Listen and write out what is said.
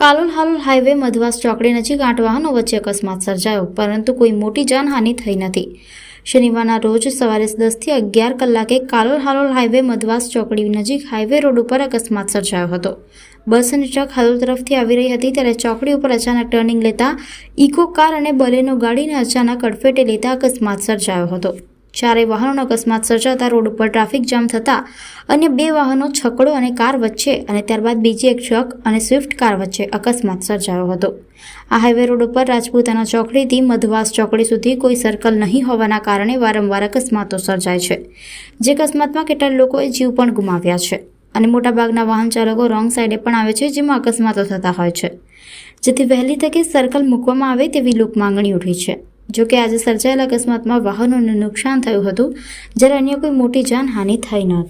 Kalol Halol highway મધવાસ ચોકડી નજીક આઠ વાહનો વચ્ચે અકસ્માત સર્જાયો, પરંતુ કોઈ મોટી જાનહાનિ થઈ નથી. શનિવારના રોજ સવારે દસથી અગિયાર કલાકે કાલોલ હાલોલ હાઈવે મધવાસ ચોકડી નજીક હાઈવે રોડ ઉપર અકસ્માત સર્જાયો હતો. બસ અને ટ્રક હાલોલ તરફથી આવી રહી હતી, ત્યારે ચોકડી ઉપર અચાનક ટર્નિંગ લેતા ઇકો કાર અને બલેનો ગાડીને અચાનક અડફેટે લેતા અકસ્માત સર્જાયો હતો. ચારે વાહનોનો અકસ્માત સર્જાતા રોડ ઉપર ટ્રાફિક જામ થતાં અન્ય બે વાહનો છકડો અને કાર વચ્ચે અને ત્યારબાદ બીજી એક ટ્રક અને સ્વિફ્ટ કાર વચ્ચે અકસ્માત સર્જાયો હતો. આ હાઈવે રોડ ઉપર રાજપૂતાના ચોકડીથી મધવાસ ચોકડી સુધી કોઈ સર્કલ નહીં હોવાના કારણે વારંવાર અકસ્માતો સર્જાય છે, જે અકસ્માતમાં કેટલાક લોકોએ જીવ પણ ગુમાવ્યા છે અને મોટાભાગના વાહન ચાલકો રોંગ સાઈડે પણ આવે છે, જેમાં અકસ્માતો થતા હોય છે. જેથી વહેલી તકે સર્કલ મૂકવામાં આવે તેવી લોક માંગણી ઉઠી છે. જો કે આજે સર્જાયેલા અકસ્માતમાં વાહનોને નુકસાન થયું હતું, જ્યારે અન્ય કોઈ મોટી જાનહાનિ થઈ ન હતી.